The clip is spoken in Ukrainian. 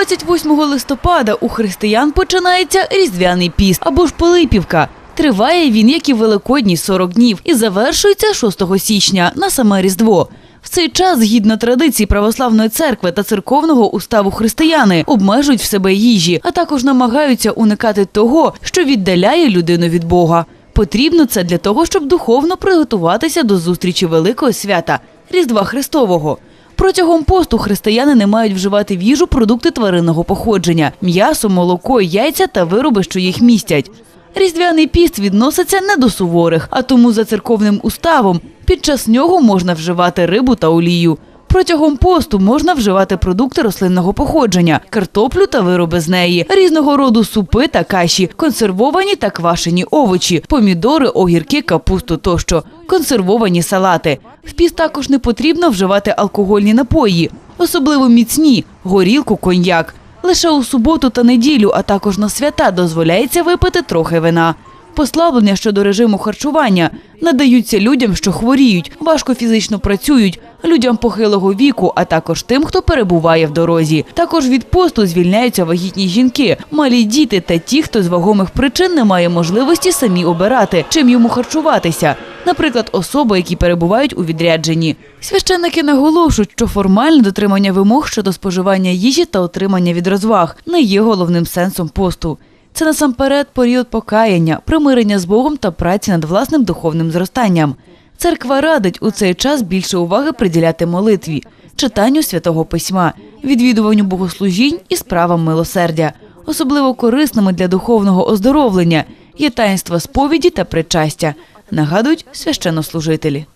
28 листопада у християн починається Різдвяний піст або ж Пилипівка. Триває він, як і Великодній 40 днів, і завершується 6 січня на саме Різдво. В цей час, згідно традицій православної церкви та церковного уставу християни, обмежують в себе їжі, а також намагаються уникати того, що віддаляє людину від Бога. Потрібно це для того, щоб духовно приготуватися до зустрічі великого свята Різдва Христового. Протягом посту християни не мають вживати в їжу продукти тваринного походження: м'ясо, молоко, яйця та вироби, що їх містять. Різдвяний піст відноситься не до суворих, а тому за церковним уставом під час нього можна вживати рибу та олію. Протягом посту можна вживати продукти рослинного походження, картоплю та вироби з неї, різного роду супи та каші, консервовані та квашені овочі, помідори, огірки, капусту тощо, консервовані салати. В піст також не потрібно вживати алкогольні напої, особливо міцні, горілку, коньяк. Лише у суботу та неділю, а також на свята дозволяється випити трохи вина. Послаблення щодо режиму харчування надаються людям, що хворіють, важко фізично працюють, людям похилого віку, а також тим, хто перебуває в дорозі. Також від посту звільняються вагітні жінки, малі діти та ті, хто з вагомих причин не має можливості самі обирати, чим йому харчуватися. Наприклад, особи, які перебувають у відрядженні. Священники наголошують, що формальне дотримання вимог щодо споживання їжі та отримання від розваг не є головним сенсом посту. Це насамперед період покаяння, примирення з Богом та праці над власним духовним зростанням. Церква радить у цей час більше уваги приділяти молитві, читанню святого письма, відвідуванню богослужінь і справам милосердя. Особливо корисними для духовного оздоровлення є таїнства сповіді та причастя, нагадують священнослужителі.